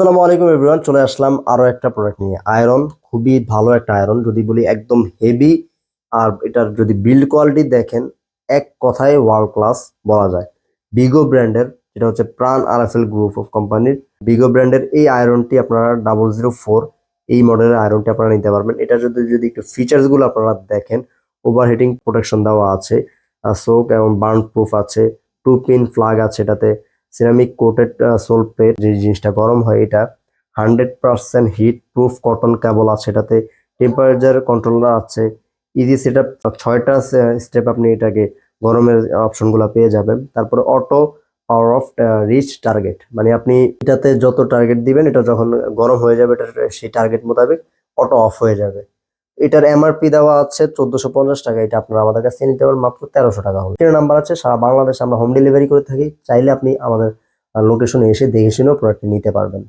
আসসালামু আলাইকুম এভরিওয়ান চলে আসলাম আরও একটা প্রোডাক্ট নিয়ে। আয়রন খুবই ভালো একটা আয়রন যদি বলি একদম হেভি আর এটার যদি বিল্ড কোয়ালিটি দেখেন, এক কথায় ওয়ার্ল্ড ক্লাস বলা যায়। বিগো ব্র্যান্ডের যেটা হচ্ছে প্রাণ আরএফএল গ্রুপ অফ কোম্পানির বিগো ব্র্যান্ডের এই আয়রনটি আপনারা ডাবল জিরো ফোর এই মডেলের আয়রনটি আপনারা নিতে পারবেন। এটা যদি যদি একটু ফিচার্সগুলো আপনারা দেখেন ওভারহিটিং প্রোটেকশন দেওয়া আছে সোক এবং বার্ন প্রুফ আছে টু পিন ফ্লাগ আছে এটাতে। সিরামিক কোটেড সোল প্লেট যে জিনিসটা গরম হয়, এটা hundred percent heat proof cotton কেবল আছে, এটাতে টেম্পারেচার কন্ট্রোলার আছে। ইজি সেট ছয়টা স্টেপ আপনি এটাকে গরমের অপশনগুলো পেয়ে যাবেন। তারপরে auto power off reach target মানে আপনি এটাতে যত টার্গেট দিবেন, এটা যখন গরম হয়ে যাবে, এটা, সেই টার্গেট মোতাবেক অটো অফ হয়ে যাবে। এটার এমআরপি দেওয়া আছে চোদ্দশো পঞ্চাশ টাকা। এটা আপনারা আমাদের কাছে নিতে পারেন মাত্র তেরোশো টাকা হবে এর নাম্বার আছে, সারা বাংলাদেশে আমরা হোম ডেলিভারি করে থাকি। চাইলে আপনি আমাদের লোকেশনে এসে দেখে শুনেও প্রোডাক্টটি নিতে পারবেন।